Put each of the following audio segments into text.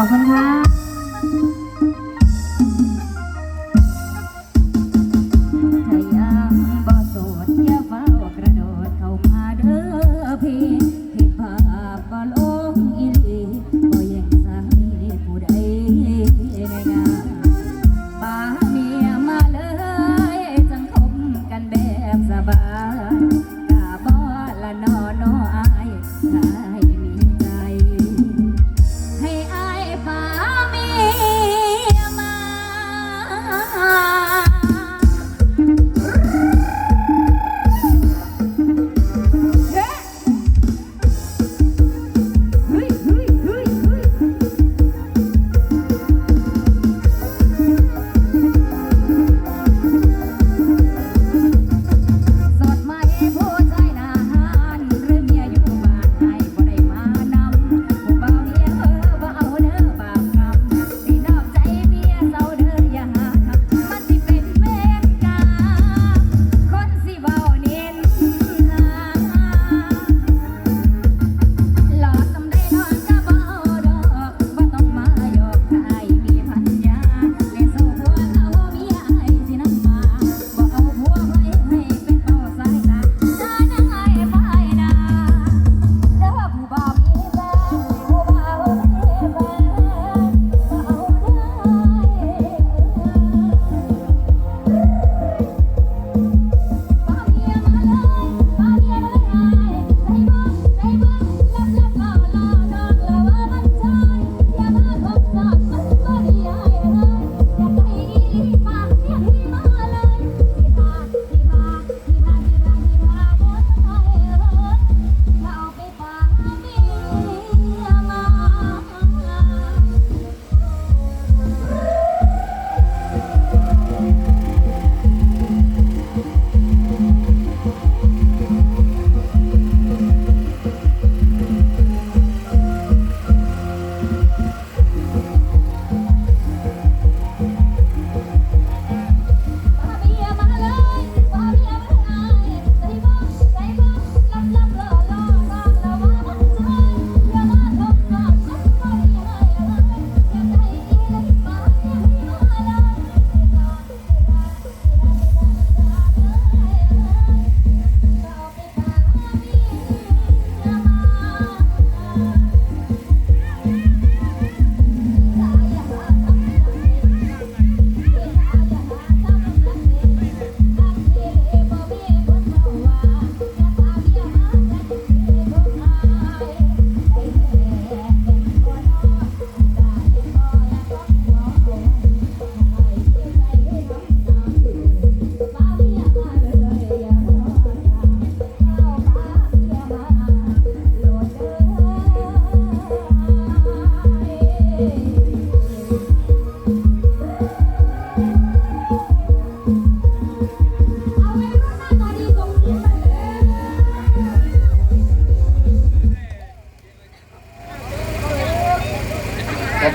ขอบคุณค่ะ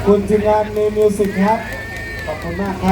คุณทีมงานในมิวสิกครับ ขอบคุณมากครับ